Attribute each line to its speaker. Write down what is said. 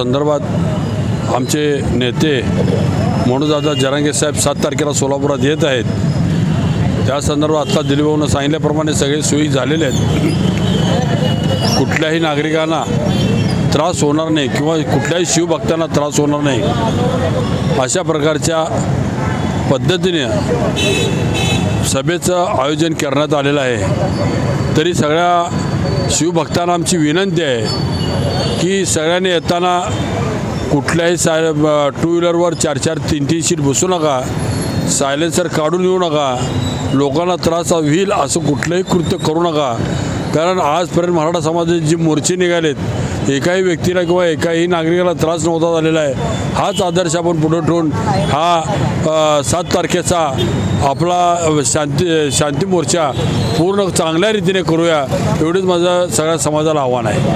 Speaker 1: संदर्भात आमचे नेते मनोजदादा जरांगे साहेब सात तारखेला सोलापुरात येत आहेत. त्या संदर्भात आत्ता दिलीभाऊनं सांगितल्याप्रमाणे सगळे सोयी झालेले आहेत. कुठल्याही नागरिकांना त्रास होणार नाही किंवा कुठल्याही शिवभक्तांना त्रास होणार नाही. अशा प्रकारच्या पद्धतीने सभेचं आयोजन करण्यात आलेलं आहे. तरी सगळ्या शिवभक्तांना आमची विनंती आहे की सगळ्यांनी येताना कुठल्याही साय टू व्हीलरवर चार चार तीन तीन सीट बसू नका. सायलेन्सर काढून येऊ नका. लोकांना त्रास होईल असं कुठलंही कृत्य करू नका. कारण आजपर्यंत मराठा समाजात जे मोर्चे निघालेत एकाही व्यक्तीला किंवा एकाही नागरिकाला त्रास नव्हता झालेला आहे. हाच आदर्श आपण पुढे ठेवून हा सात तारखेचा आपला शांती शांती मोर्चा पूर्ण चांगल्या रीतीने करूया एवढंच माझं सगळ्या समाजाला आव्हान आहे.